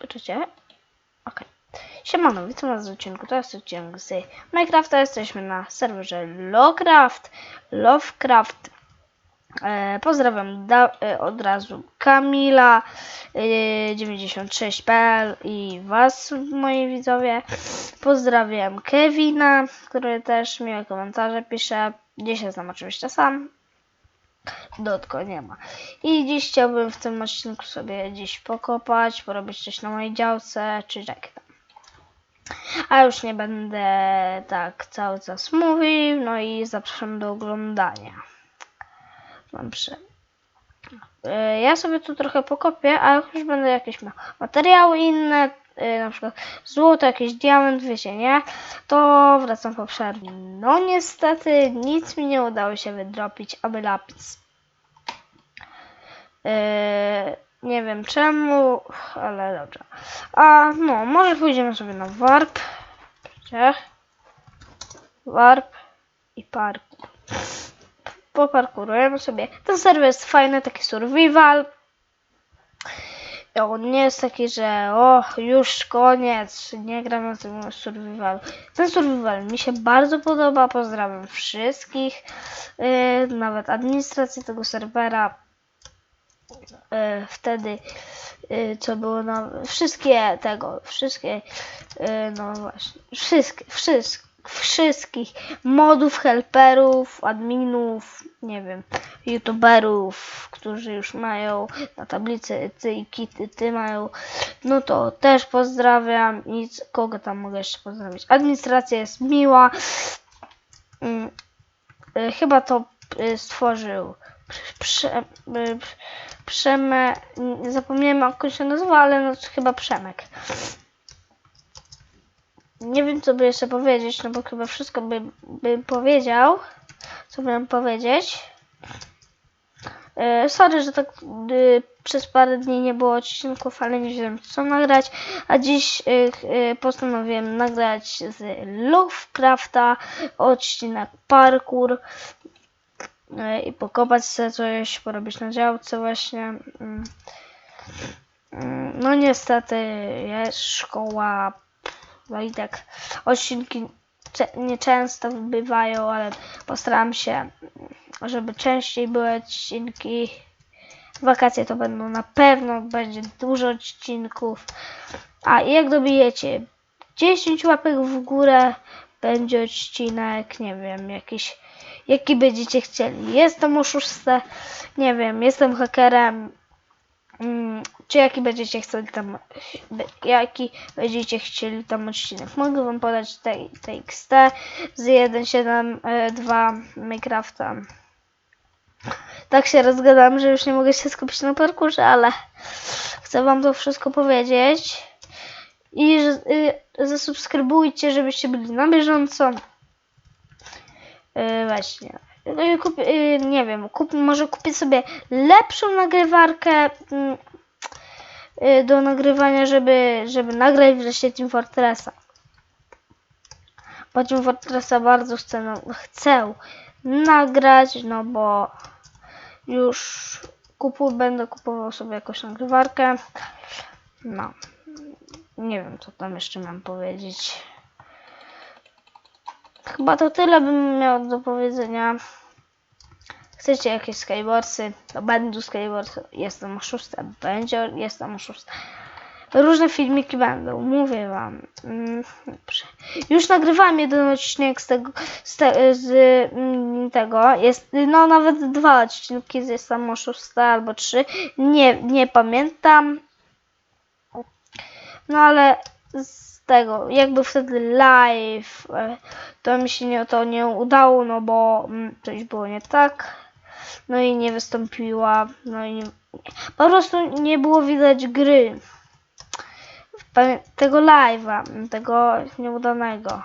Słyszycie? Okej. Siemano, witam was w odcinku. To jest odcinek z Minecrafta. Jesteśmy na serwerze Lovecraft. Lovecraft. E, pozdrawiam da, e, od razu Kamila e, 96pl i was, moi widzowie. Pozdrawiam Kevina, który też miłe komentarze pisze. Dzisiaj znam oczywiście sam. Dotko nie ma. I dziś chciałbym w tym odcinku sobie dziś pokopać, porobić coś na mojej działce, czy jak tam. A już nie będę tak cały czas mówił, no i zapraszam do oglądania. Dobrze. Ja sobie tu trochę pokopię, a już będę jakieś ma materiały inne, na przykład złoto, jakiś diament, wiecie, nie? To wracam po przerwie. No niestety nic mi nie udało się wydropić, aby lapis. Eee, nie wiem czemu, ale dobrze. A no, może pójdziemy sobie na warp. Gdzie? Warp i parkour. Poparkurujemy sobie. Ten serwer jest fajny, taki survival. On nie jest taki, że o, już koniec, nie gram na tym survival. Ten survival mi się bardzo podoba, pozdrawiam wszystkich, yy, nawet administrację tego serwera. Yy, wtedy, yy, co było na wszystkie tego, wszystkie, yy, no właśnie, wszystkie, wszystkie wszystkich modów, helperów, adminów, nie wiem, youtuberów, którzy już mają na tablicy ty i kity, ty mają, no to też pozdrawiam i c- kogo tam mogę jeszcze pozdrowić. Administracja jest miła. Mm, y, Chyba to y, stworzył Prze, y, Przeme, nie zapomniałem jak się nazywa, ale no chyba Przemek. Nie wiem, co by jeszcze powiedzieć, no bo chyba wszystko by, by powiedział, co miałem powiedzieć. E, sorry, że tak y, przez parę dni nie było odcinków, ale nie wiem co nagrać. A dziś y, y, postanowiłem nagrać z Lovecrafta odcinek parkour i pokopać sobie coś, porobić na działce właśnie. Mm. Mm, No niestety jest szkoła, no i tak odcinki nieczęsto bywają, ale postaram się, żeby częściej były odcinki. Wakacje to będą na pewno, będzie dużo odcinków. A jak dobijecie 10 łapek w górę, będzie odcinek, nie wiem, jakiś, jaki będziecie chcieli. Jestem oszustę, nie wiem, jestem hakerem, czy jaki będziecie chcieli tam, jaki będziecie chcieli tam odcinek. Mogę wam podać TXT z 1.7.2 Minecrafta. Tak się rozgadam, że już nie mogę się skupić na parkurze, ale chcę wam to wszystko powiedzieć. I y, zasubskrybujcie, żebyście byli na bieżąco. Y, właśnie. Y, Kup, y, nie wiem, kup, może kupię sobie lepszą nagrywarkę mm, y, do nagrywania, żeby, żeby nagrać wreszcie Team Fortressa. Bo Team Fortressa bardzo chcę, no, chcę nagrać, no bo już kupu, będę kupował sobie jakąś nagrywarkę. No. Nie wiem, co tam jeszcze mam powiedzieć. Chyba to tyle bym miał do powiedzenia. Chcecie jakieś skyborsy? To będą skyborsy. Jestem oszustem. Będzie, jestem oszustem. Różne filmiki będą, mówię wam. Mm. Już nagrywałem jeden odcinek z tego, z, te, z mm, tego. Jest, no nawet dwa odcinki z Jestem oszustem albo trzy. Nie, nie pamiętam. No ale z tego, jakby wtedy live, e, to mi się nie, to nie udało, no bo mm, coś było nie tak. No i nie wystąpiła, no i nie, po prostu nie było widać gry. Tego live'a, tego nieudanego.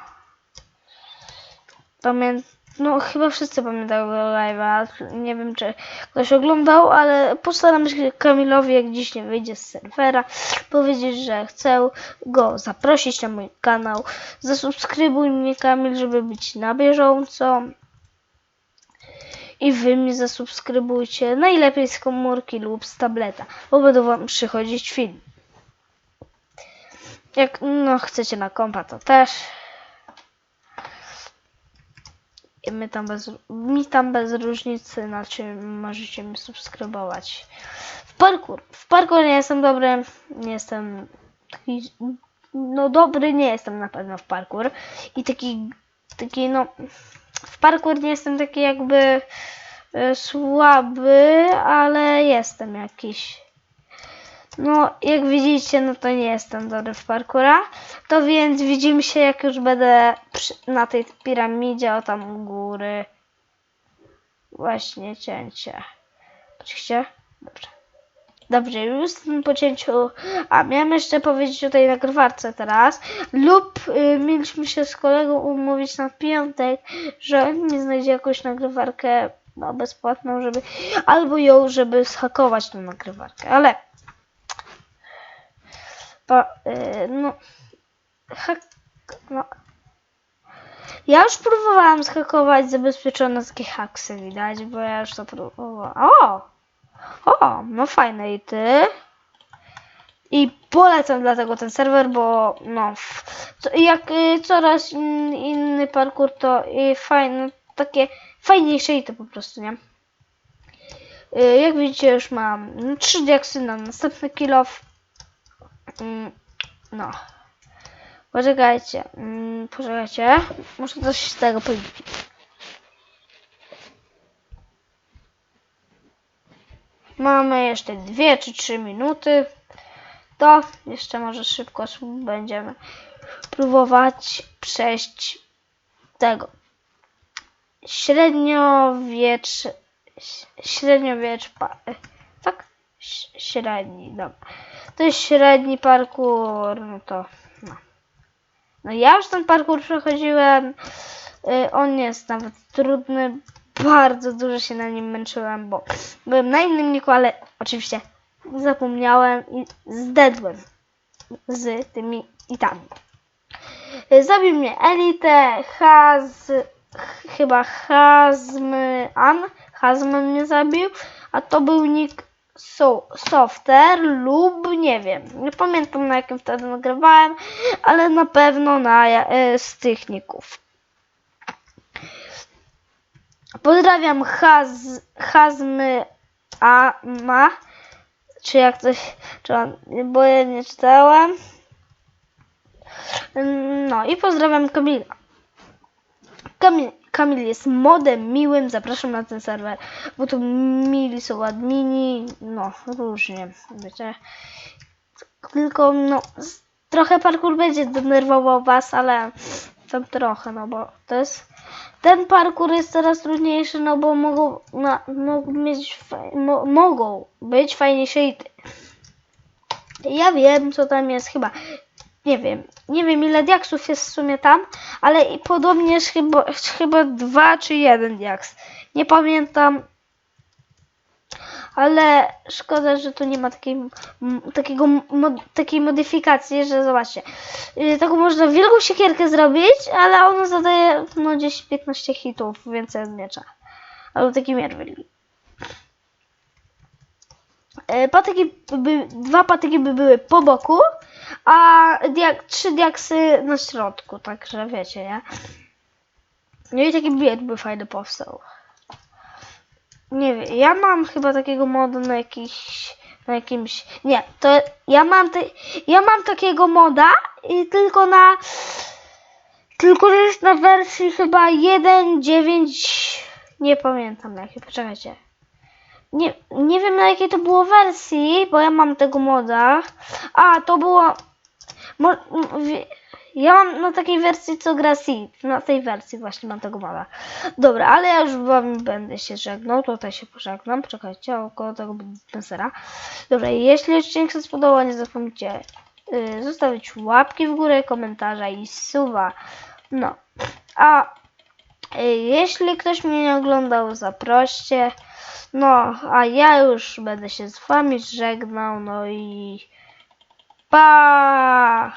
Pamię... No chyba wszyscy pamiętają live'a. Nie wiem czy ktoś oglądał, ale postaram się Kamilowi, jak dziś nie wyjdzie z serwera, powiedzieć, że chcę go zaprosić na mój kanał. Zasubskrybuj mnie Kamil, żeby być na bieżąco. I wy mnie zasubskrybujcie. Najlepiej z komórki lub z tableta, bo będą wam przychodzić film. Jak no chcecie na kompa, to też. I my tam bez, mi tam bez różnicy, znaczy możecie mnie subskrybować. W parkour. W parkour nie jestem dobry, nie jestem taki, no dobry nie jestem na pewno w parkour. I taki, taki no, w parkour nie jestem taki jakby e, słaby, ale jestem jakiś. No, jak widzicie, no to nie jestem dobry w parkura. To więc widzimy się, jak już będę przy, na tej piramidzie, o tam u góry. Właśnie cięcie. Oczywiście. Dobrze. Dobrze, już jestem po cięciu. A miałem jeszcze powiedzieć o tej nagrywarce teraz. Lub y, mieliśmy się z kolegą umówić na piątek, że on mi znajdzie jakąś nagrywarkę no, bezpłatną, żeby. Albo ją, żeby zhakować tą nagrywarkę. Ale pa, y, no, hak, no. Ja już próbowałam zhakować zabezpieczone takie haksy, widać, bo ja już to próbowałam. O! O, no fajne i ty. I polecam dlatego ten serwer, bo no, jak y, coraz in, inny parkour to y, fajne, takie fajniejsze i to po prostu, nie? Y, jak widzicie już mam 3 diaksy na następny kill off. Mm, No. Poczekajcie. Mm, Poczekajcie. Muszę coś z tego powiedzieć. Mamy jeszcze dwie czy trzy minuty. To jeszcze może szybko będziemy próbować przejść tego średniowiecz średniowiecz tak średni dobra to jest średni parkour no to no. no ja już ten parkour przechodziłem y, on jest nawet trudny bardzo dużo się na nim męczyłem bo byłem na innym niku ale oczywiście zapomniałem i zdedłem z tymi itami Y, Zabił mnie Elite, Haz, ch- chyba Hazman, Hazman mnie zabił, a to był nick so, Softer lub nie wiem, nie pamiętam na jakim wtedy nagrywałem, ale na pewno na e, z tych nicków. Pozdrawiam Haz, Hazmy Ama, czy jak coś, czy on, bo ja nie czytałem. No i pozdrawiam Kamila. Kamil, Kamil jest modem miłym, zapraszam na ten serwer, bo tu mili są admini, no różnie, wiecie. Tylko no, trochę parkour będzie denerwował was, ale tam trochę, no bo to jest, ten parkour jest coraz trudniejszy, no bo mogą, no, mogą mieć, mo, mogą być fajniejsze hity. Ja wiem, co tam jest chyba. Nie wiem. Nie wiem ile diaksów jest w sumie tam, ale i podobnież chyba, chyba dwa czy jeden diaks. Nie pamiętam. Ale szkoda, że tu nie ma takiej, takiego, takiej modyfikacji, że zobaczcie. Yy, taką można wielką siekierkę zrobić, ale ona zadaje no gdzieś 15 hitów więcej od miecza. Albo taki miecz. E, patyki by, dwa patyki by były po boku, a diak, trzy diaksy na środku, także wiecie, nie? No i taki bieg by fajny powstał. Nie wiem, ja mam chyba takiego modu na jakiś, na jakimś, nie, to ja mam, te, ja mam takiego moda i tylko na, tylko że jest na wersji chyba 1.9, nie pamiętam jakie, poczekajcie. Nie, nie wiem na jakiej to było wersji, bo ja mam tego moda. A, to było. Mo, ja mam na takiej wersji, co gra Seed. Na tej wersji właśnie mam tego moda. Dobra, ale ja już wam będę się żegnał. Tutaj się pożegnam. Poczekajcie, około tego pensera. Dobra, jeśli odcinek się spodobał, nie zapomnijcie y, zostawić łapki w górę, komentarza i suba. No. A y, jeśli ktoś mnie nie oglądał, zaproście. No, a ja już będę się z wami żegnał, no i pa!